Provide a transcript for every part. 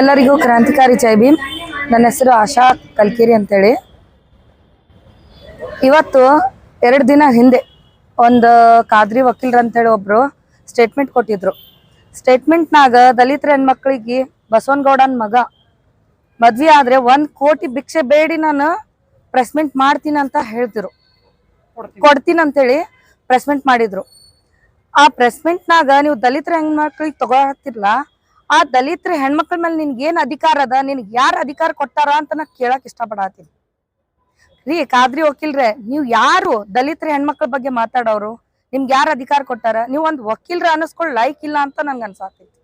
ಎಲ್ಲರಿಗೂ ಕ್ರಾಂತಿಕಾರಿ ಜೈ ಭೀಮ್. ನನ್ನ ಹೆಸರು ಆಶಾ ಕಲ್ಕೇರಿ ಅಂತೇಳಿ. ಇವತ್ತು ಎರಡು ದಿನ ಹಿಂದೆ ಒಂದು ಖಾದ್ರಿ ವಕೀಲರು ಅಂತೇಳಿ ಒಬ್ರು ಸ್ಟೇಟ್ಮೆಂಟ್ ಕೊಟ್ಟಿದ್ರು. ಸ್ಟೇಟ್ಮೆಂಟ್ನಾಗ ದಲಿತರ ಹೆಣ್ಮಕ್ಳಿಗೆ ಬಸವನಗೌಡನ ಮಗ ಮದ್ವೆ ಆದ್ರೆ ಒಂದ್ ಕೋಟಿ ಭಿಕ್ಷೆ ಬೇಡಿ ನಾನು ಪ್ರೆಸ್ಮೆಂಟ್ ಮಾಡ್ತೀನಿ ಅಂತ ಹೇಳ್ತಿರು ಕೊಡ್ತೀನಿ ಅಂತೇಳಿ ಪ್ರೆಸ್ಮೆಂಟ್ ಮಾಡಿದ್ರು. ಆ ಪ್ರೆಸ್ಮೆಂಟ್ನಾಗ ನೀವು ದಲಿತರ ಹೆಣ್ಮಕ್ಳಿಗೆ ತಗೊಳತ್ತಿರ್ಲ? ಆ ದಲಿತರ ಹೆಣ್ಮಕ್ಳ ಮೇಲೆ ನಿನ್ಗೆ ಏನ್ ಅಧಿಕಾರ ಅದ? ನಿನ್ಗೆ ಯಾರ ಅಧಿಕಾರ ಕೊಟ್ಟಾರ ಅಂತ ನಾ ಕೇಳಕ್ ಇಷ್ಟಪಡತ್ತೀನಿ ರೀ, ಕಾದ್ರಿ ವಕೀಲ್ರೆ, ನೀವು ಯಾರು ದಲಿತರ ಹೆಣ್ಮಕ್ಳ ಬಗ್ಗೆ ಮಾತಾಡೋರು? ನಿಮ್ಗೆ ಯಾರು ಅಧಿಕಾರ ಕೊಟ್ಟಾರ? ನೀವು ಒಂದ್ ವಕೀಲ್ರ ಅನ್ನಿಸ್ಕೊಳ್ಳಿ ಲೈಕ್ ಇಲ್ಲ ಅಂತ ನಂಗೆ ಅನ್ಸಾತೈತಿ.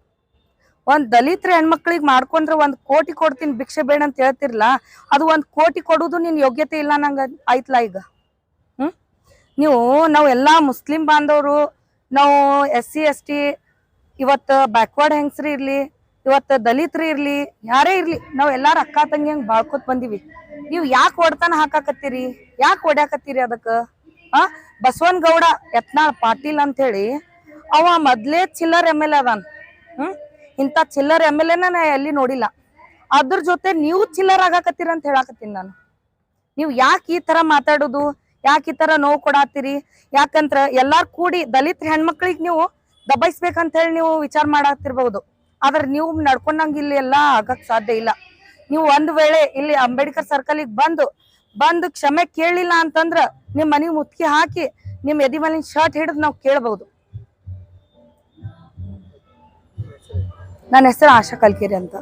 ಒಂದ್ ದಲಿತರ ಹೆಣ್ಮಕ್ಳಿಗೆ ಮಾಡ್ಕೊಂಡ್ರೆ ಒಂದ್ ಕೋಟಿ ಕೊಡ್ತೀನಿ, ಭಿಕ್ಷೆ ಬೇಡ ಅಂತ ಹೇಳ್ತಿರ್ಲ? ಅದು ಒಂದ್ ಕೋಟಿ ಕೊಡುದು ನಿನ್ ಯೋಗ್ಯತೆ ಇಲ್ಲ ನಂಗ ಆಯ್ತಲ್ಲ ಈಗ? ಹ್ಮ್? ನೀವು, ನಾವ್ ಎಲ್ಲಾ ಮುಸ್ಲಿಂ ಬಾಂಧವರು, ನಾವು ಎಸ್ ಸಿ ಎಸ್ ಟಿ ಇವತ್ತ ಬ್ಯಾಕ್ವರ್ಡ್ ಹೆಂಗಸ್ರಿ ಇರ್ಲಿ, ಇವತ್ತ ದಲಿತ್ರಿ ಇರ್ಲಿ, ಯಾರೇ ಇರ್ಲಿ, ನಾವ್ ಎಲ್ಲಾರ ಅಕ್ಕ ತಂಗಿ ಹಂಗ್ ಬಾಳ್ಕೊತ್ ಬಂದಿವಿ. ನೀವು ಯಾಕೆ ಒಡ್ತಾನ ಹಾಕಾಕತ್ತೀರಿ? ಯಾಕೆ ಒಡ್ಯಾಕತ್ತೀರಿ ಅದಕ್ಕ? ಆ? ಬಸವನ್ ಗೌಡ ಯತ್ನಾಳ್ ಪಾಟೀಲ್ ಅಂತ ಹೇಳಿ ಅವ ಮೊದ್ಲೇ ಚಿಲ್ಲರ್ ಎಂ ಎಲ್ ಎ ಅದಾನ. ಹ್ಮ್? ಇಂಥ ಚಿಲ್ಲರ್ ಎಂ ಎಲ್ ಎನ ನಾ ಎಲ್ಲಿ ನೋಡಿಲ್ಲ. ಅದ್ರ ಜೊತೆ ನೀವು ಚಿಲ್ಲರ್ ಆಗಾಕತ್ತೀರ ಅಂತ ಹೇಳಾಕತ್ತೀನಿ ನಾನು. ನೀವು ಯಾಕೆ ಈ ತರ ಮಾತಾಡೋದು? ಯಾಕೆ ಈ ತರ ನೋವು ಕೊಡಾತ್ತೀರಿ ಯಾಕಂದ್ರ ಎಲ್ಲಾರ್ ಕೂಡಿ ದಲಿತ ಹೆಣ್ಮಕ್ಳಿಗೆ ನೀವು ದಬಾಯಿಸ್ಬೇಕಂತ ಹೇಳಿ ನೀವು ವಿಚಾರ ಮಾಡಾಕ್ತಿರ್ಬಹುದು. ಆದ್ರೆ ನೀವು ನಡ್ಕೊಂಡಂಗ ಇಲ್ಲಿ ಎಲ್ಲ ಆಗಕ್ ಸಾಧ್ಯ ಇಲ್ಲ. ನೀವು ಒಂದ್ ವೇಳೆ ಇಲ್ಲಿ ಅಂಬೇಡ್ಕರ್ ಸರ್ಕಲ್ಗೆ ಬಂದು ಬಂದು ಕ್ಷಮೆ ಕೇಳಲಿಲ್ಲ ಅಂತಂದ್ರ ನಿಮ್ ಮನೆಗೆ ಮುತ್ಕಿ ಹಾಕಿ ನಿಮ್ ಎದಿ ಮೇಲಿನ ಶರ್ಟ್ ಹಿಡಿದು ನಾವು ಕೇಳಬಹುದು. ನನ್ನ ಹೆಸರು ಆಶಾ ಕಲ್ಕೇರಿ ಅಂತ.